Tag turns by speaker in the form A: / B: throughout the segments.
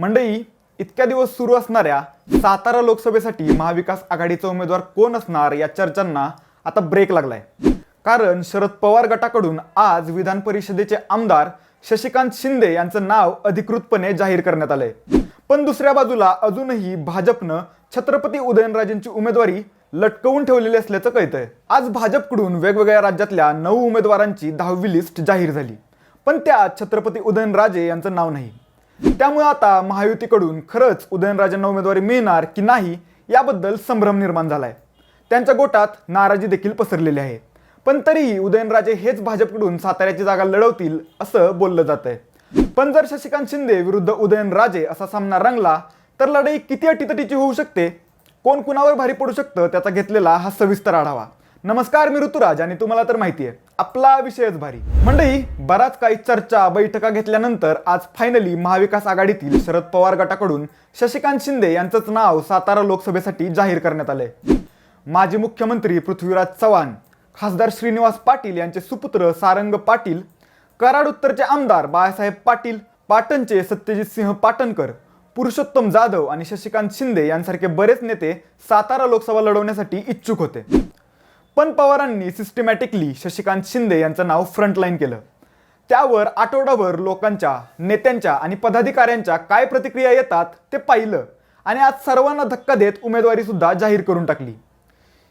A: मंडई इतक्या दिवस सुरू असणाऱ्या सातारा लोकसभेसाठी महाविकास आघाडीचा उमेदवार कोण असणार या चर्चांना आता ब्रेक लागलाय. कारण शरद पवार गटाकडून आज विधान परिषदेचे आमदार शशिकांत शिंदे यांचं नाव अधिकृतपणे जाहीर करण्यात आलंय. पण दुसऱ्या बाजूला अजूनही भाजपनं छत्रपती उदयनराजेंची उमेदवारी लटकवून ठेवलेली असल्याचं कळतंय. आज भाजपकडून वेगवेगळ्या राज्यातल्या नऊ उमेदवारांची दहावी लिस्ट जाहीर झाली. पण त्यात छत्रपती उदयनराजे यांचं नाव नाही. त्यामुळे आता महायुतीकडून खरंच उदयनराजेंना उमेदवारी मिळणार की नाही याबद्दल संभ्रम निर्माण झालाय. त्यांच्या गोटात नाराजी देखील पसरलेली आहे. पण तरीही उदयनराजे हेच भाजपकडून साताऱ्याची जागा लढवतील असं बोललं जात आहे पण जर शशिकांत शिंदे विरुद्ध उदयनराजे असा सामना रंगला तर लढाई किती अटीतटीची होऊ शकते? कोण कुणावर भारी पडू शकतं? त्याचा घेतलेला हा सविस्तर आढावा. नमस्कार मी ऋतुराज आणि तुम्हाला तर माहिती आहे आपला विषयच भारी. मंडळी बराच काही चर्चा बैठका घेतल्यानंतर आज फायनली महाविकास आघाडीतील शरद पवार गटाकडून शशिकांत शिंदे यांचंच नाव सातारा लोकसभेसाठी जाहीर करण्यात आलंय. माजी मुख्यमंत्री पृथ्वीराज चव्हाण खासदार श्रीनिवास पाटील यांचे सुपुत्र सारंग पाटील कराड उत्तरचे आमदार बाळासाहेब पाटील पाटणचे सत्यजित सिंह पाटणकर पुरुषोत्तम जाधव आणि शशिकांत शिंदे यांसारखे बरेच नेते सातारा लोकसभा लढवण्यासाठी इच्छुक होते. पण पवारांनी सिस्टमॅटिकली शशिकांत शिंदे यांचं नाव फ्रंटलाईन केलं. त्यावर आठवडाभर लोकांच्या नेत्यांच्या आणि पदाधिकाऱ्यांच्या काय प्रतिक्रिया येतात ते पाहिलं आणि आज सर्वांना धक्का देत उमेदवारी सुद्धा जाहीर करून टाकली.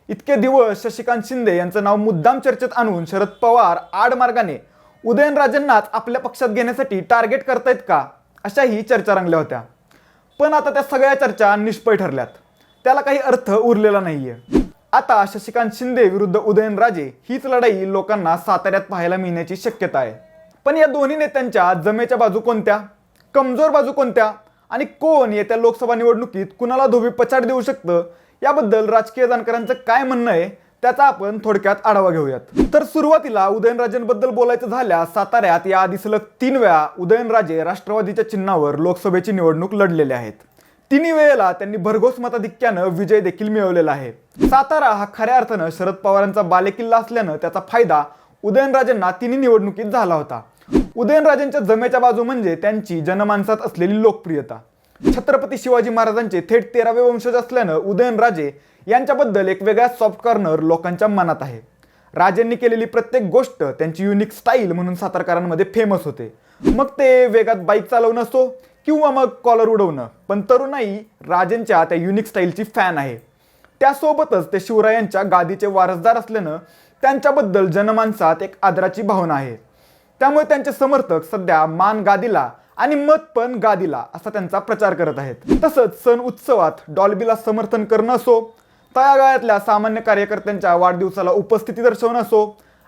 A: इतके दिवस शशिकांत शिंदे यांचं नाव मुद्दाम चर्चेत आणून शरद पवार आडमार्गाने उदयनराजेंनाच आपल्या पक्षात घेण्यासाठी टार्गेट करतायत का अशाही चर्चा रंगल्या होत्या. पण आता त्या सगळ्या चर्चा निष्फळ ठरल्यात. त्याला काही अर्थ उरलेला नाहीये. आता शशिकांत शिंदे विरुद्ध उदयनराजे हीच लढाई लोकांना साताऱ्यात पाहायला मिळण्याची शक्यता आहे. पण या दोन्ही नेत्यांच्या जमेच्या बाजू कोणत्या? कमजोर बाजू कोणत्या? आणि कोण येत्या लोकसभा निवडणुकीत कुणाला धोबी पछाड देऊ शकतं? याबद्दल राजकीय जाणकारांचं काय म्हणणं आहे त्याचा आपण थोडक्यात आढावा घेऊयात. तर सुरुवातीला उदयनराजेंबद्दल बोलायचं झाल्यास साताऱ्यात या आधी सलग तीन वेळा उदयनराजे राष्ट्रवादीच्या चिन्हावर लोकसभेची निवडणूक लढलेले आहेत. तिन्ही वेळेला त्यांनी भरघोस मताधिक्यानं विजय देखील मिळवलेला आहे. सातारा हा खऱ्या अर्थानं शरद पवारांचा बालेकिल्ला असल्यानं त्याचा फायदा उदयनराजेंना तिन्ही निवडणुकीत झाला होता. उदयनराजेंच्या जमेच्या बाजू म्हणजे त्यांची जनमानसात असलेली लोकप्रियता. छत्रपती शिवाजी महाराजांचे थेट तेरावे वंशज असल्यानं उदयनराजे यांच्याबद्दल एक वेगळा सॉफ्ट कॉर्नर लोकांच्या मनात आहे. राजेंनी केलेली प्रत्येक गोष्ट त्यांची युनिक स्टाईल म्हणून सातारकरांमध्ये फेमस होते. मग ते वेगात बाईक चालवणं असो किंवा मग कॉलर उडवणं. पण तरुणाई राजेंच्या त्या युनिक स्टाईलची फॅन आहे. त्यासोबतच ते शिवरायांच्या गादीचे वारसदार असल्यानं त्यांच्याबद्दल जनमानसात एक आदराची भावना आहे. त्यामुळे त्यांचे समर्थक सध्या मान गादीला आणि मत पण गादीला असा त्यांचा प्रचार करत आहेत. तसंच सण उत्सवात डॉल्बीला समर्थन करणं असो तळागाळातल्या सामान्य कार्यकर्त्यांच्या वाढदिवसाला उपस्थिती दर्शवणं असो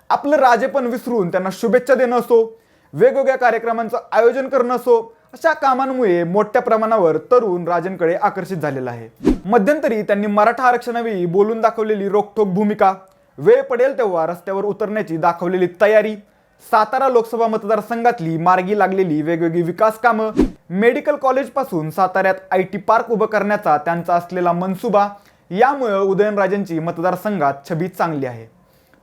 A: आपलं राजेपण विसरून त्यांना शुभेच्छा देणं असो वेगवेगळ्या कार्यक्रमांचं आयोजन करणं असो अशा कामांमुळे मोठ्या प्रमाणावर तरुण राजेंकडे आकर्षित झालेला आहे. मध्यंतरी त्यांनी मराठा आरक्षणावेळी बोलून दाखवलेली रोखोक भूमिका वेळ पडेल तेव्हा रस्त्यावर उतरण्याची दाखवलेली तयारी सातारा लोकसभा मतदारसंघातली मार्गी लागलेली वेगवेगळी विकास कामं मेडिकल कॉलेजपासून साताऱ्यात आय टी पार्क उभं करण्याचा त्यांचा असलेला मनसुबा यामुळं उदयनराजेंची मतदारसंघात छबी चांगली आहे.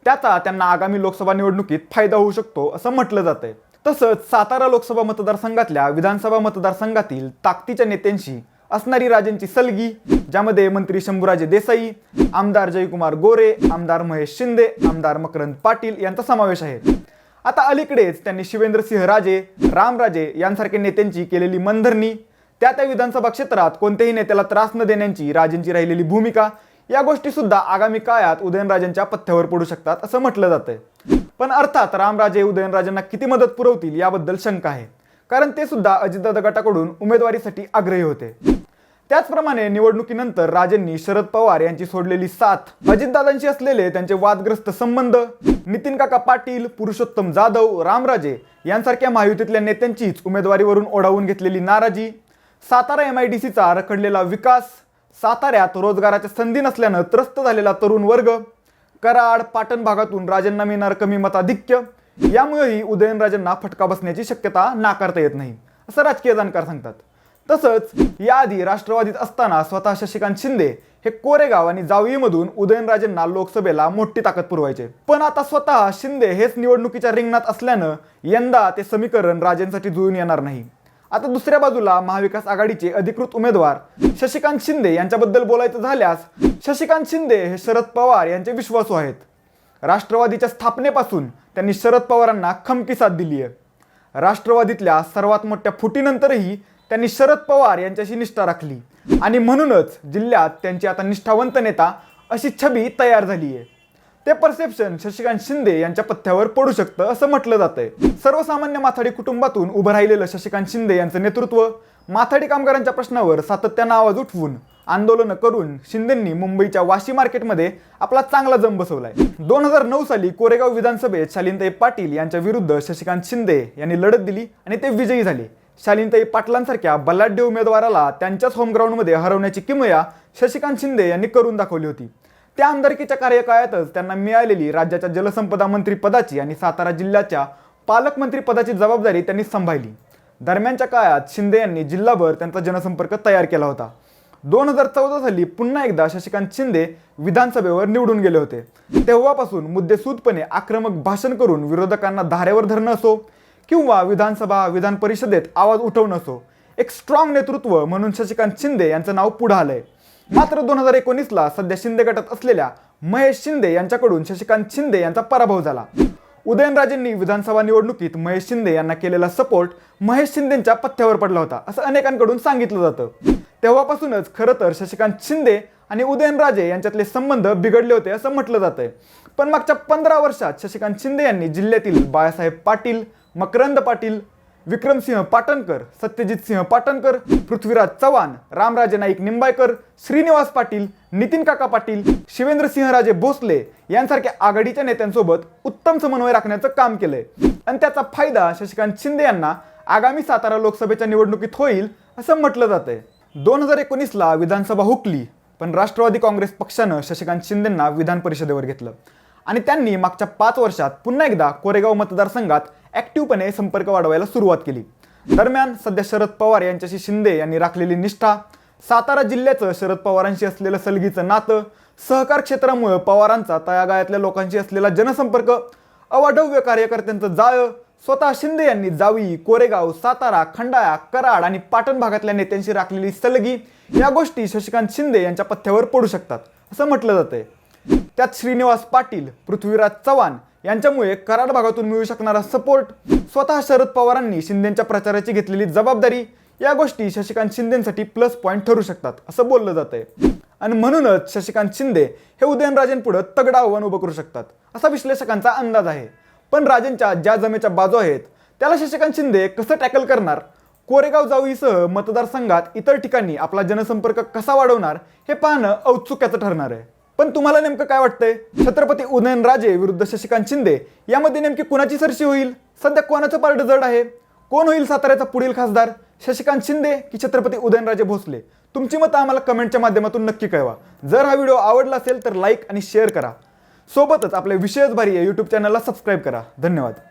A: त्याचा त्यांना आगामी लोकसभा निवडणुकीत फायदा होऊ शकतो असं म्हटलं जातंय. तसंच सातारा लोकसभा मतदारसंघातल्या विधानसभा मतदारसंघातील ताकदीच्या नेत्यांशी असणारी राजेंची सलगी ज्यामध्ये मंत्री शंभूराजे देसाई आमदार जयकुमार गोरे आमदार महेश शिंदे आमदार मकरंद पाटील यांचा समावेश आहे. आता अलीकडेच त्यांनी शिवेंद्रसिंह राजे रामराजे यांसारख्या नेत्यांची केलेली मनधरणी त्या त्या विधानसभा क्षेत्रात कोणत्याही नेत्याला त्रास न देण्याची राजेंची राहिलेली भूमिका या गोष्टी सुद्धा आगामी काळात उदयनराजेंच्या पथ्यावर पडू शकतात असं म्हटलं जातंय. पण अर्थात रामराजे उदयनराजेंना किती मदत पुरवतील याबद्दल शंका आहे. कारण ते सुद्धा अजितदादा गटाकडून उमेदवारीसाठी आग्रही होते. त्याचप्रमाणे निवडणुकीनंतर राजेंनी शरद पवार यांची सोडलेली साथ अजितदादांशी असलेले त्यांचे वादग्रस्त संबंध नितीन काका पाटील पुरुषोत्तम जाधव रामराजे यांसारख्या महायुतीतल्या नेत्यांचीच उमेदवारीवरून ओढावून घेतलेली नाराजी सातारा एम आय डी सीचा रखडलेला विकास साताऱ्यात रोजगाराच्या संधी नसल्यानं त्रस्त झालेला तरुण वर्ग कराड पाटण भागातून राजेंना मिळणार कमी मताधिक्य यामुळेही उदयनराजेंना फटका बसण्याची शक्यता नाकारता येत नाही असं राजकीय जाणकार सांगतात. तसंच याआधी राष्ट्रवादीत असताना स्वतः शशिकांत शिंदे हे कोरेगाव आणि जावळीमधून उदयनराजेंना लोकसभेला मोठी ताकद पुरवायचे. पण आता स्वतः शिंदे हेच निवडणुकीच्या रिंगणात असल्यानं यंदा ते समीकरण राजेंसाठी जुळून येणार नाही. आता दुसऱ्या बाजूला महाविकास आघाडीचे अधिकृत उमेदवार शशिकांत शिंदे यांच्याबद्दल बोलायचं झाल्यास शशिकांत शिंदे हे शरद पवार यांचे विश्वासू आहेत. राष्ट्रवादीच्या स्थापनेपासून त्यांनी शरद पवारांना खमकी साथ दिली आहे राष्ट्रवादीतल्या सर्वात मोठ्या फुटीनंतरही त्यांनी शरद पवार यांच्याशी निष्ठा राखली. आणि म्हणूनच जिल्ह्यात त्यांची आता निष्ठावंत नेता अशी छबी तयार झाली आहे ते परसेप्शन शशिकांत शिंदे यांच्या पथ्यावर पडू शकतं असं म्हटलं जातंय. सर्वसामान्य माथाडी कुटुंबातून उभं राहिलेलं शशिकांत शिंदे यांचं नेतृत्व माथाडी कामगारांच्या प्रश्नावर सातत्यानं आवाज उठवून आंदोलनं करून शिंदेंनी मुंबईच्या वाशी मार्केटमध्ये आपला चांगला जम बसवलाय दोन हजार नऊ साली कोरेगाव विधानसभेत शालिनताई पाटील यांच्या विरुद्ध शशिकांत शिंदे यांनी लढत दिली आणि ते विजयी झाले. शालिनताई पाटलांसारख्या बलाढ्य उमेदवाराला त्यांच्याच होमग्राऊंडमध्ये हरवण्याची किमया शशिकांत शिंदे यांनी करून दाखवली होती. त्या आमदारकीच्या कार्यकाळातच त्यांना मिळालेली राज्याच्या जलसंपदा मंत्री पदाची आणि सातारा जिल्ह्याच्या पालकमंत्री पदाची जबाबदारी त्यांनी सांभाळली. दरम्यानच्या काळात शिंदे यांनी जिल्हाभर त्यांचा जनसंपर्क तयार केला होता. दोन हजार चौदा साली पुन्हा एकदा शशिकांत शिंदे विधानसभेवर निवडून गेले होते. तेव्हापासून मुद्देसूदपणे आक्रमक भाषण करून विरोधकांना धारेवर धरणं असो किंवा विधानसभा विधान परिषदेत आवाज उठवणं असो एक स्ट्रॉंग नेतृत्व म्हणून शशिकांत शिंदे यांचं नाव पुढं आलंय. मात्र दोन हजार एकोणीसला सध्या शिंदे गटात असलेल्या महेश शिंदे यांच्याकडून शशिकांत शिंदे यांचा पराभव झाला. उदयनराजेंनी विधानसभा निवडणुकीत महेश शिंदे यांना केलेला सपोर्ट महेश शिंदेच्या पथ्यावर पडला होता असं अनेकांकडून सांगितलं जातं. तेव्हापासूनच खरं तर शशिकांत शिंदे आणि उदयनराजे यांच्यातले संबंध बिघडले होते असं म्हटलं जातंय. पण मागच्या पंधरा वर्षात शशिकांत शिंदे यांनी जिल्ह्यातील बाळासाहेब पाटील मकरंद पाटील विक्रमसिंह पाटणकर सत्यजित सिंह पाटणकर पृथ्वीराज चव्हाण रामराजे नाईक निंबाळकर श्रीनिवास पाटील नितीन काका पाटील शिवेंद्रसिंहराजे भोसले यांसारख्या आघाडीच्या नेत्यांसोबत उत्तम समन्वय राखण्याचं काम केलंय. आणि त्याचा फायदा शशिकांत शिंदे यांना आगामी सातारा लोकसभेच्या निवडणुकीत होईल असं म्हटलं जातंय. दोन हजार एकोणीसला विधानसभा हुकली पण राष्ट्रवादी काँग्रेस पक्षानं शशिकांत शिंदेंना विधान परिषदेवर घेतलं. आणि त्यांनी मागच्या पाच वर्षात पुन्हा एकदा कोरेगाव मतदारसंघात ॲक्टिव्हपणे संपर्क वाढवायला सुरुवात केली. दरम्यान सध्या शरद पवार यांच्याशी शिंदे यांनी राखलेली निष्ठा सातारा जिल्ह्याचं शरद पवारांशी असलेलं सलगीचं नातं सहकार क्षेत्रामुळे पवारांचा तळागाळातल्या लोकांशी असलेला जनसंपर्क अवाढव्य कार्यकर्त्यांचं जाळं स्वतः शिंदे यांनी जावी कोरेगाव सातारा खंडाळा कराड आणि पाटण भागातल्या नेत्यांशी राखलेली सलगी या गोष्टी शशिकांत शिंदे यांच्या पथ्यावर पडू शकतात असं म्हटलं जातंय. त्यात श्रीनिवास पाटील पृथ्वीराज चव्हाण यांच्यामुळे कराड भागातून मिळू शकणारा सपोर्ट स्वतः शरद पवारांनी शिंदेच्या प्रचाराची घेतलेली जबाबदारी या गोष्टी शशिकांत शिंदेसाठी प्लस पॉईंट ठरू शकतात असं बोललं जातंय. आणि म्हणूनच शशिकांत शिंदे हे उदयनराजेंपुढे तगडा आव्हान उभं करू शकतात असा विश्लेषकांचा अंदाज आहे. पण राजेंच्या ज्या जमेच्या बाजू आहेत त्याला शशिकांत शिंदे कसं टॅकल करणार? कोरेगाव जावईसह मतदारसंघात इतर ठिकाणी आपला जनसंपर्क कसा वाढवणार हे पाहणं औत्सुक्याचं ठरणार आहे. पण तुम्हाला नेमकं काय वाटतंय? छत्रपती उदयनराजे विरुद्ध शशिकांत शिंदे यामध्ये नेमकी कुणाची सरशी होईल? सध्या कोणाचं पार्ट जड आहे? कोण होईल साताऱ्याचा पुढील खासदार? शशिकांत शिंदे की छत्रपती उदयनराजे भोसले? तुमची मतं आम्हाला कमेंटच्या माध्यमातून नक्की कळवा. जर हा व्हिडिओ आवडला असेल तर लाईक आणि शेअर करा. सोबतच आपल्या विशेष भारी या यूट्यूब चॅनलला सबस्क्राईब करा. धन्यवाद.